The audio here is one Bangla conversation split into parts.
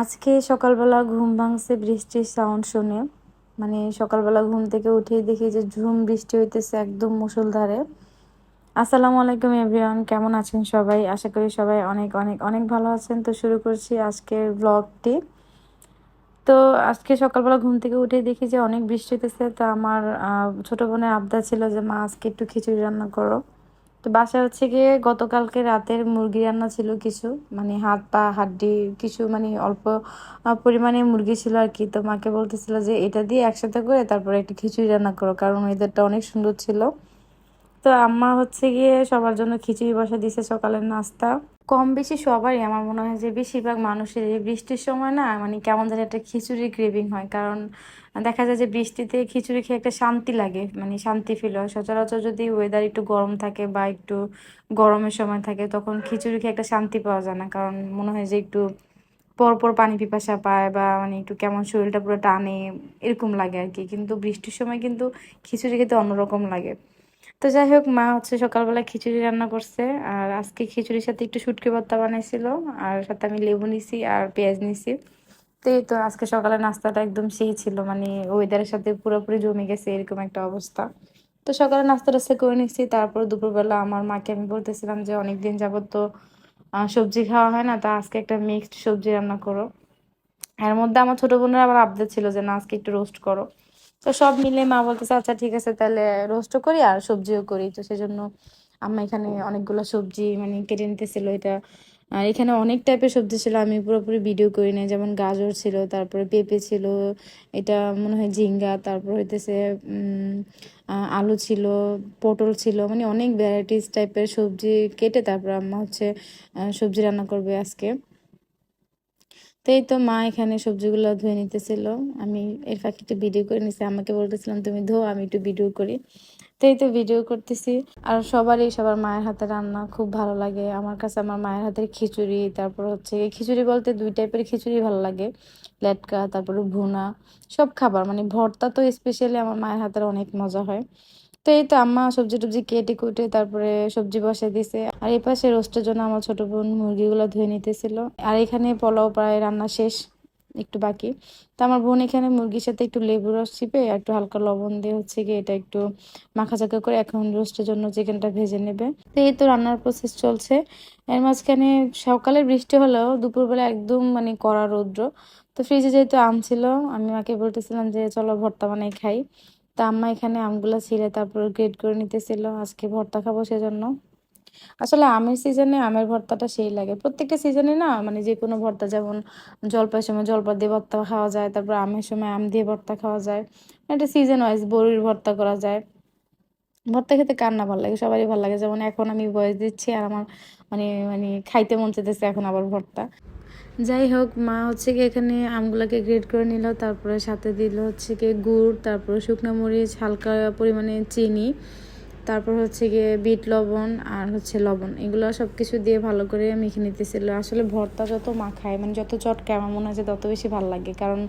আজকে সকালবেলা ঘুম ভাঙছে বৃষ্টির সাউন্ড শুনে। মানে সকালবেলা ঘুম থেকে উঠেই দেখি যে ঝুম বৃষ্টি হইতেছে একদম মুষলধারে। আসসালামু আলাইকুম এভরিওয়ান কেমন আছেন সবাই? আশা করি সবাই অনেক অনেক অনেক ভালো আছেন। তো শুরু করছি আজকের ব্লগটি তো আজকে সকালবেলা ঘুম থেকে উঠে দেখি যে অনেক বৃষ্টি হইতেছে। তো আমার ছোটো বোনের আবদার ছিল যে, মা, আজকে একটু খিচুড়ি রান্না করো। তো বাসা হচ্ছে গিয়ে গতকালকে রাতের মুরগি রান্না ছিল কিছু মানে হাত পা, হাড্ডি কিছু মানে অল্প পরিমাণে মুরগি ছিল আর কি। তো মাকে বলতেছিল যে এটা দিয়ে একসাথে করে তারপরে একটু খিচুড়ি রান্না করো, কারণ ওয়েদারটা অনেক সুন্দর ছিল। তো আম্মা হচ্ছে গিয়ে সবার জন্য খিচুড়ি বসা দিছে সকালের নাস্তা। কম বেশি সবারই আমার মনে হয় যে বেশিরভাগ মানুষের এই বৃষ্টির সময় না মানে কেমন যেন একটা খিচুড়ি ক্রেভিং হয়। কারণ দেখা যায় যে বৃষ্টিতে খিচুড়ি খেয়ে একটা শান্তি লাগে মানে শান্তি ফিল হয়। সচরাচর যদি ওয়েদার একটু গরম থাকে বা একটু গরমের সময় থাকে তখন খিচুড়ি খেয়ে একটা শান্তি পাওয়া যায় না। কারণ মনে হয় যে একটু পরপর পানি পিপাসা পায় বা মানে একটু কেমন শরীরটা পুরো টানে, এরকম লাগে আর কি। কিন্তু বৃষ্টির সময় কিন্তু খিচুড়ি খেতে অন্যরকম লাগে। তো যাই হোক, মা হচ্ছে সকালবেলা খিচুড়ি রান্না করছে। আর আজকে খিচুড়ির সাথে একটু শুটকি ভর্তা বানাইছিল। আর সাথে আমি লেবু নিছি আর পেঁয়াজ নিছি। তো এই তো আজকে সকালে নাস্তাটা একদম সেই ছিল। মানে ওয়েদারের সাথে পুরোপুরি জমে গেছে এরকম একটা অবস্থা। তো সকালে নাস্তা টাস্তা করে নিচ্ছি তারপর দুপুরবেলা আমার মাকে আমি বলতেছিলাম যে, অনেকদিন যাবত তো সবজি খাওয়া হয় না, তা আজকে একটা মিক্সড সবজি রান্না করো। এর মধ্যে আমার ছোট বোনের আবার আবদার ছিল যে, না, আজকে একটু রোস্ট করো। তো সব মিলে মা বলতেছে আচ্ছা ঠিক আছে, তাহলে রোস্টও করি আর সবজিও করি। তো সেজন্য আম্মা এখানে অনেকগুলো সবজি মানে কেটে নিতেছিল এটা। আর এখানে অনেক টাইপের সবজি ছিল, আমি পুরোপুরি ভিডিও করি নাই। যেমন গাজর ছিল, তারপরে পেঁপে ছিল, এটা মনে হয় ঝিঙ্গা, তারপর হইতেছে আলু ছিল, পটল ছিল মানে অনেক ভ্যারাইটিস টাইপের সবজি কেটে তারপর আম্মা হচ্ছে সবজি রান্না করবে আজকে। তো এই তো মা এখানে সবজিগুলো ধুয়ে নিতেছিল। আমি এর ফাঁকে একটু ভিডিও করে নিছি। আমাকে বলতেছিলাম, তুমি ধো, আমি একটু ভিডিও করি। তো এই তো ভিডিও করতেছি। আর সবারই, সবার মায়ের হাতে রান্না খুব ভালো লাগে। আমার কাছে আমার মায়ের হাতের খিচুড়ি, তারপর হচ্ছে খিচুড়ি বলতে দুই টাইপের খিচুড়ি ভালো লাগে। লেটকা, তারপরে ভুনা, সব খাবার। মানে ভর্তা তো স্পেশালি আমার মায়ের হাতের অনেক মজা হয়। তো এই তো আম্মা সবজি টবজি কেটে কুটে তারপরে সবজি বসে দিছে। আর এই পাশে রোস্টের জন্য আমার ছোট বোন মুরগিগুলো ধুয়ে নিতেছিল। আর এখানে পোলাও প্রায় রান্না শেষ, একটু বাকি। তো আমার বোন এখানে মুরগির সাথে একটু লেবু রস চিপে একটু হালকা লবণ দিয়ে হচ্ছে কি এটা একটু মাখাচাকা করে এখন রোস্টের জন্য চিকেনটা ভেজে নেবে। তো এই তো রান্নার প্রসেস চলছে। এর মাঝখানে সকালে বৃষ্টি হলেও দুপুরবেলা একদম মানে কড়া রৌদ্র। তো ফ্রিজে যেহেতু আম ছিল, আমি মাকে বলতেছিলাম যে, চলো ভর্তা বানাই, খাই। তা আম্মা এখানে আমগুলো ছিলে তারপর গ্রেড করে নিতেছিল। আজকে ভর্তা খাব সেজন্য। আসলে আমের সিজনে আমের ভর্তাটা সেই লাগে। প্রত্যেকটা সিজনে না মানে যে কোনো ভর্তা, যেমন জলপাইয়ের সময় জলপাই দিয়ে ভর্তা খাওয়া যায়, তারপর আমের সময় আম দিয়ে ভর্তা খাওয়া যায়। এটা সিজন ওয়াইজ বড়ির ভর্তা করা যায়। ভর্তা খেতে কার না ভালো লাগে? সবারই ভালো লাগে। যেমন এখন আমি বয়স দিচ্ছি আর আমার মানে মানে খাইতে মন চাইতেছে এখন আবার ভর্তা। যাই হোক, মা হচ্ছে কি এখানে আমগুলোকে গ্রেড করে নিল, তারপরে সাথে দিল হচ্ছে কি গুড়, তারপরে শুকনো মরিচ, হালকা পরিমাণে চিনি, তারপর হচ্ছে গিয়ে বিট লবণ আর হচ্ছে লবণ। এগুলো সব কিছু দিয়ে ভালো করে মেখে নিতেছিল। আসলে ভর্তা যত মাখায় মানে যত চটকায় আমার মনে যে তত বেশি ভালো লাগে। কারণ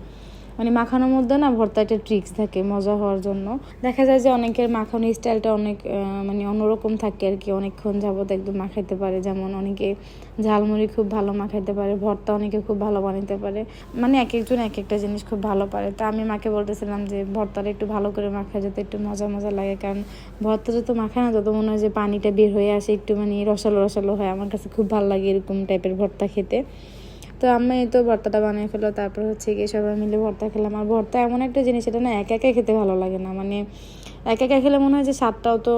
মানে মাখানোর মধ্যে না ভর্তা একটা ট্রিক্স থাকে, মজা হওয়ার জন্য। দেখা যায় যে অনেকের মাখানোর স্টাইলটা অনেক মানে অন্যরকম থাকে আর কি। অনেকক্ষণ যাবত একদম মাখাইতে পারে। যেমন অনেকে ঝালমুড়ি খুব ভালো মাখাইতে পারে, ভর্তা অনেকে খুব ভালো বানাইতে পারে। মানে এক একজন এক একটা জিনিস খুব ভালো পারে। তা আমি মাকে বলতেছিলাম যে, ভর্তাটা একটু ভালো করে মাখায় যাতে একটু মজা মজা লাগে। কারণ ভর্তা যত মাখায় না তত মনে হয় যে পানিটা বের হয়ে আসে, একটু মানে রসালো রসালো হয়। আমার কাছে খুব ভালো লাগে এরকম টাইপের ভর্তা খেতে। তো আমি তো ভর্তাটা বানিয়ে ফেলো তারপর হচ্ছে গিয়ে সবাই মিলে ভর্তা খেলাম। আর ভর্তা এমন একটা জিনিস, এটা না একা একা খেতে ভালো লাগে না। মানে একা একা খেলে মনে হয় যে স্বাদটাও তো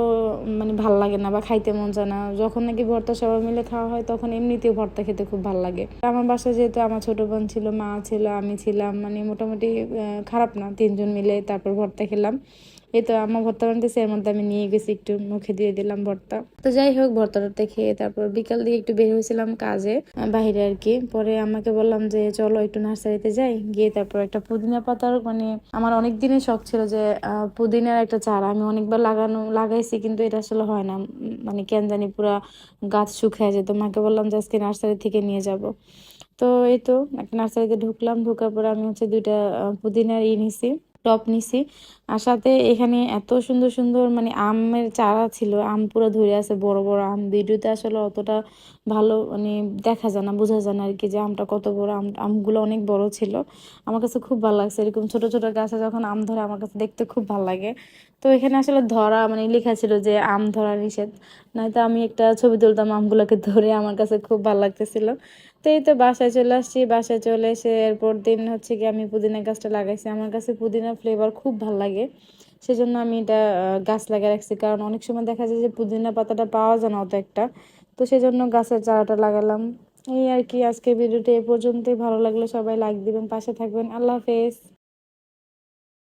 মানে ভালো লাগে না বা খাইতে মন চায় না। যখন নাকি ভর্তা সবাই মিলে খাওয়া হয়, তখন এমনিতেও ভর্তা খেতে খুব ভালো লাগে। আমার বাসায় যেহেতু আমার ছোট বোন ছিল, মা ছিল, আমি ছিলাম মানে মোটামুটি খারাপ না, তিনজন মিলে তারপর ভর্তা খেলাম। এই তো আমার ভর্তা বানতেছে এর মধ্যে আমি নিয়ে গেছি একটু মুখে দিয়ে দিলাম ভর্তা। তো যাই হোক ভর্তা টর্তা খেয়ে তারপর বিকাল দিকে একটু বের হয়েছিলাম কাজে বাইরে আর কি। পরে আমাকে বললাম যে, চলো একটু নার্সারিতে যাই। গিয়ে তারপর একটা পুদিনা পাতার মানে আমার অনেক দিনের শখ ছিল যে পুদিনার একটা চারা। আমি অনেকবার লাগানো, লাগাইছি, কিন্তু এটা আসলে হয় না। মানে কেন জানি পুরা গাছ শুকিয়ে যেত। মাকে বললাম যে, আজকে নার্সারি থেকে নিয়ে যাব। তো এই তো, একটা নার্সারিতে ঢুকলাম। ঢুকার পরে আমি হচ্ছে দুইটা পুদিনার ই নিছি। টপ নিছি। আর সাথে এখানে এত সুন্দর সুন্দর মানে আমের চারা ছিল, আম পুরো ধরে আছে, বড় বড় আম। ভিডিওতে আসলে অতটা ভালো মানে দেখা যায় না, বোঝা যায় না আর কি যে আমটা কত বড় আম, আমগুলো অনেক বড় ছিল। আমার কাছে খুব ভালো লাগছে, এরকম ছোট ছোট গাছে যখন আম ধরে আমার কাছে দেখতে খুব ভালো লাগে। তো এখানে আসলে ধরা মানে লেখা ছিল যে আম ধরা নিষেধ। নয়তো আমি একটা ছবি তুলতাম আমগুলোকে ধরে, আমার কাছে খুব ভালো লাগতেছিল। তো এই তো বাসায় চলে আসছি, বাসায় চলে এসে এরপর দিন হচ্ছে কি আমি পুদিনা গাছটা লাগাইছি। আমার কাছে পুদিনার ফ্লেভার খুব ভালো লাগে, সেজন্য আমি এটা গাছ লাগিয়ে রাখছি। কারণ অনেক সময় দেখা যায় যে পুদিনা পাতাটা পাওয়া যায় না অত একটা। তো সেজন্য গাছের চারাটা লাগালাম। এই আর কি আজকে ভিডিওটি এ পর্যন্তই। ভালো লাগলে সবাই লাইক দিবেন, পাশে থাকবেন। আল্লাহ হাফেজ।